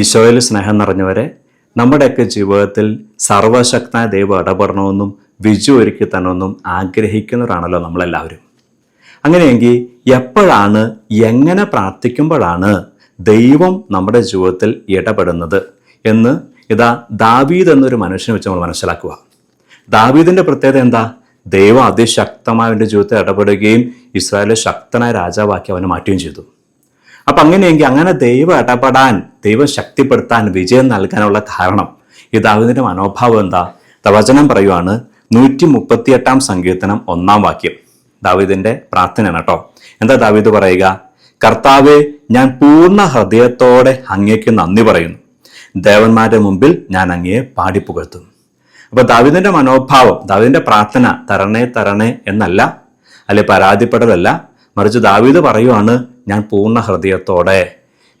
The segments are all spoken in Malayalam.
ഈശോയിൽ സ്നേഹം നിറഞ്ഞവരെ നമ്മുടെയൊക്കെ ജീവിതത്തിൽ സർവശക്തനായ ദൈവം ഇടപെടണമെന്നും വിജു ഒരുക്കി തന്നെന്നും ആഗ്രഹിക്കുന്നവരാണല്ലോ നമ്മളെല്ലാവരും. അങ്ങനെയെങ്കിൽ എപ്പോഴാണ് എങ്ങനെ പ്രാർത്ഥിക്കുമ്പോഴാണ് ദൈവം നമ്മുടെ ജീവിതത്തിൽ ഇടപെടുന്നത് എന്ന് ഇതാ ദാവീദ് എന്നൊരു മനുഷ്യനെ വെച്ച് നമ്മൾ മനസ്സിലാക്കുക. ദാവീദിന്റെ പ്രത്യേകത എന്താ? ദൈവം അതിശക്തമായ അവന്റെ ജീവിതത്തിൽ ഇടപെടുകയും ഇസ്രായേലിലെ ശക്തനായ രാജാവാക്കി അവനെ മാറ്റുകയും ചെയ്തു. അപ്പൊ അങ്ങനെയെങ്കിൽ അങ്ങനെ ദൈവം ഇടപെടാൻ ദൈവം ശക്തിപ്പെടുത്താൻ വിജയം നൽകാനുള്ള കാരണം. ദാവീദിന്റെ മനോഭാവം എന്താ? പ്രവചനം വചനം പറയുവാണ് നൂറ്റി മുപ്പത്തിയെട്ടാം സങ്കീർത്തനം ഒന്നാം വാക്യം. ദാവീദിന്റെ പ്രാർത്ഥനയാണ് കേട്ടോ. എന്താ ദാവിദ് പറയുക? കർത്താവെ ഞാൻ പൂർണ ഹൃദയത്തോടെ അങ്ങേക്ക് നന്ദി പറയുന്നു. ദേവന്മാരുടെ മുമ്പിൽ ഞാൻ അങ്ങയെ പാടിപ്പുകഴ്ത്തും അപ്പൊ ദാവിദിന്റെ മനോഭാവം ദാവിദിന്റെ പ്രാർത്ഥന തരണേ തരണേ എന്നല്ല അല്ലെ പരാതിപ്പെടലല്ല മറിച്ച് ദാവീദ് പറയുവാണ് ഞാൻ പൂർണ ഹൃദയത്തോടെ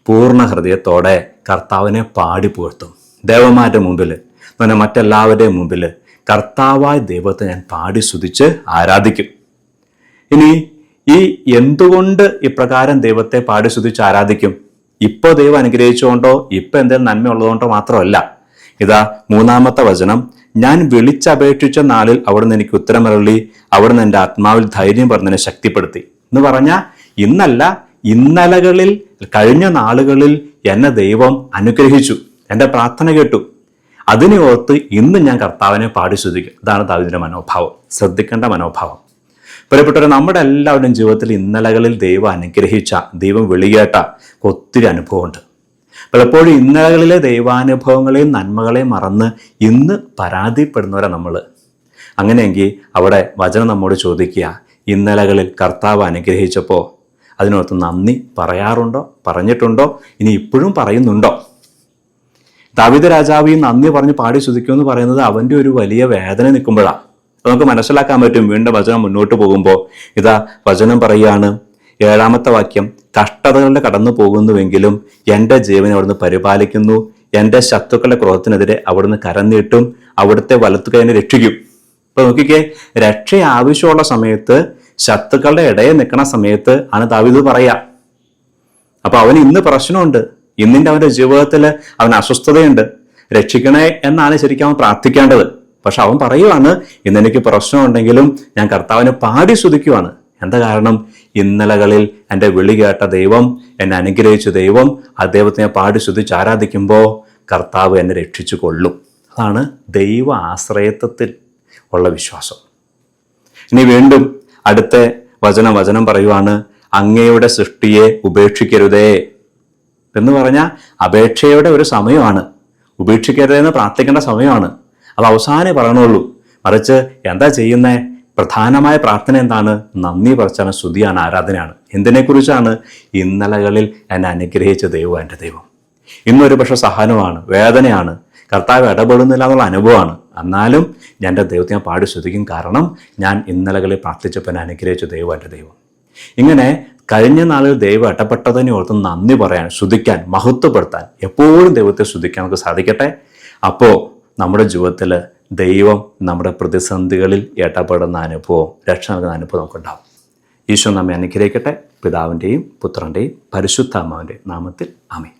പൂർണ ഹൃദയത്തോടെ കർത്താവിനെ പാടി പുകഴ്ത്തും. ദേവന്മാരുടെ മുമ്പിൽ പിന്നെ മറ്റെല്ലാവരുടെയും മുമ്പിൽ കർത്താവായ ദൈവത്തെ ഞാൻ പാടി സ്തുതിച്ച് ആരാധിക്കും. ഇനി ഈ എന്തുകൊണ്ട് ഇപ്രകാരം ദൈവത്തെ പാടി സ്തുതിച്ച് ആരാധിക്കും? ഇപ്പോൾ ദൈവം അനുഗ്രഹിച്ചുകൊണ്ടോ ഇപ്പോൾ എന്തെങ്കിലും നന്മ ഉള്ളതുകൊണ്ടോ മാത്രമല്ല. ഇതാ മൂന്നാമത്തെ വചനം. ഞാൻ വിളിച്ചപേക്ഷിച്ച നാളിൽ അവിടുന്ന് എനിക്ക് ഉത്തരമരളി അവിടുന്ന് എന്റെ ആത്മാവിൽ ധൈര്യം പറഞ്ഞതിനെ ശക്തിപ്പെടുത്തി. എന്ന് പറഞ്ഞാൽ ഇന്നല്ല ഇന്നലകളിൽ കഴിഞ്ഞ നാളുകളിൽ എന്നെ ദൈവം അനുഗ്രഹിച്ചു. എന്റെ പ്രാർത്ഥന കേട്ടു. അതിനെ ഓർത്ത് ഇന്ന് ഞാൻ കർത്താവിനെ പാടി ശ്രദ്ധിക്കും ഇതാണ് ദാവിദിന്റെ മനോഭാവം. ശ്രദ്ധിക്കേണ്ട മനോഭാവം. പ്രിയപ്പെട്ടവരെ നമ്മുടെ എല്ലാവരുടെയും ജീവിതത്തിൽ ഇന്നലകളിൽ ദൈവം അനുഗ്രഹിച്ച ദൈവം വെളിയേട്ട ഒത്തിരി അനുഭവമുണ്ട്. പലപ്പോഴും ഇന്നലകളിലെ ദൈവാനുഭവങ്ങളെയും നന്മകളെയും മറന്ന് ഇന്ന് പരാതിപ്പെടുന്നവരാണ് നമ്മൾ അങ്ങനെയെങ്കിൽ അവിടെ വചനം നമ്മോട് ചോദിക്കുക ഇന്നലകളിൽ കർത്താവ് അനുഗ്രഹിച്ചപ്പോൾ അതിനോർത്ത് നന്ദി പറയാറുണ്ടോ? പറഞ്ഞിട്ടുണ്ടോ? ഇനി ഇപ്പോഴും പറയുന്നുണ്ടോ? ദാവിദ രാജാവ് ഈ നന്ദി പറഞ്ഞ് പാടി സ്തുതിക്കുമെന്ന് പറയുന്നത് അവന്റെ ഒരു വലിയ വേദന നിൽക്കുമ്പോഴാണ് നമുക്ക് മനസ്സിലാക്കാൻ പറ്റും. വീണ്ടും വചനം മുന്നോട്ട് പോകുമ്പോൾ ഇതാ വചനം പറയുകയാണ്. ഏഴാമത്തെ വാക്യം കഷ്ടതകളുടെ കടന്നു പോകുന്നുവെങ്കിലും എന്റെ ജീവൻ അവിടുന്ന് പരിപാലിക്കുന്നു. എന്റെ ശത്രുക്കളുടെ ക്രോധത്തിനെതിരെ അവിടുന്ന് കരം നീട്ടും. അവിടുത്തെ വലത്തുകൈനെ രക്ഷിക്കും. ഇപ്പൊ നോക്കിക്കേ രക്ഷ ആവശ്യമുള്ള സമയത്ത് ശത്രുക്കളുടെ ഇടയിൽ നിൽക്കുന്ന സമയത്ത് ആണ് ദാവിദ് പറയാ. അപ്പൊ അവന് ഇന്ന് പ്രശ്നമുണ്ട്. ഇന്നിന്റെ അവന്റെ ജീവിതത്തിൽ അവന് അസ്വസ്ഥതയുണ്ട്. രക്ഷിക്കണേ എന്നാണ് ശരിക്കും അവൻ പ്രാർത്ഥിക്കേണ്ടത്. പക്ഷെ അവൻ പറയുവാണ് ഇന്ന് എനിക്ക് പ്രശ്നമുണ്ടെങ്കിലും ഞാൻ കർത്താവിനെ പാടി സ്തുതിക്കുവാണ്. എന്താ കാരണം? ഇന്നലകളിൽ എന്റെ വിളി കേട്ട ദൈവം എന്നെ അനുഗ്രഹിച്ച ദൈവം ആ ദൈവത്തെ ഞാൻ പാടി സ്തുതിച്ച് ആരാധിക്കുമ്പോൾ കർത്താവ് എന്നെ രക്ഷിച്ചു കൊള്ളും. അതാണ് ദൈവ ആശ്രയത്വത്തിൽ ഉള്ള വിശ്വാസം. ഇനി വീണ്ടും അടുത്ത വചനം വചനം പറയുവാണ് അങ്ങയുടെ സൃഷ്ടിയെ ഉപേക്ഷിക്കരുതേ എന്ന് പറഞ്ഞാൽ അപേക്ഷയുടെ ഒരു സമയമാണ്. ഉപേക്ഷിക്കരുതെന്ന് പ്രാർത്ഥിക്കേണ്ട സമയമാണ്. അത് അവസാനേ പറയണുള്ളൂ. മറിച്ച് എന്താ ചെയ്യുന്നത് പ്രധാനമായ പ്രാർത്ഥന എന്താണ്? നന്ദി പറച്ചാണ് സ്തുതിയാണ് ആരാധനയാണ്. എന്തിനെക്കുറിച്ചാണ്? ഇന്നലകളിൽ എന്നെ അനുഗ്രഹിച്ച ദൈവം എന്റെ ദൈവം. ഇന്നൊരു പക്ഷെ സഹനമാണ് വേദനയാണ് കർത്താവ് ഇടപെടുന്നില്ല എന്നുള്ള അനുഭവമാണ്. എന്നാലും ഞാൻ എന്റെ ദൈവത്തെ ഞാൻ പാടി ശ്രദ്ധിക്കും കാരണം ഞാൻ ഇന്നലകളിൽ പ്രാർത്ഥിച്ചപ്പോൾ എന്നെ അനുഗ്രഹിച്ച ദൈവം എന്റെ ദൈവം. ഇങ്ങനെ കഴിഞ്ഞ നാളിൽ ദൈവം ഇടപെട്ടതിനെ ഓർത്ത് നന്ദി പറയാൻ ശ്രദ്ധിക്കാൻ മഹത്വപ്പെടുത്താൻ എപ്പോഴും ദൈവത്തെ ശ്രദ്ധിക്കാൻ നമുക്ക് സാധിക്കട്ടെ. അപ്പോൾ നമ്മുടെ ജീവിതത്തിൽ ദൈവം നമ്മുടെ പ്രതിസന്ധികളിൽ ഇടപെടുന്ന അനുഭവം രക്ഷ നൽകുന്ന അനുഭവം നമുക്കുണ്ടാവും. ഈശോ നമ്മെ അനുഗ്രഹിക്കട്ടെ. പിതാവിന്റെയും പുത്രന്റെയും പരിശുദ്ധാമാവിന്റെ നാമത്തിൽ ആമേ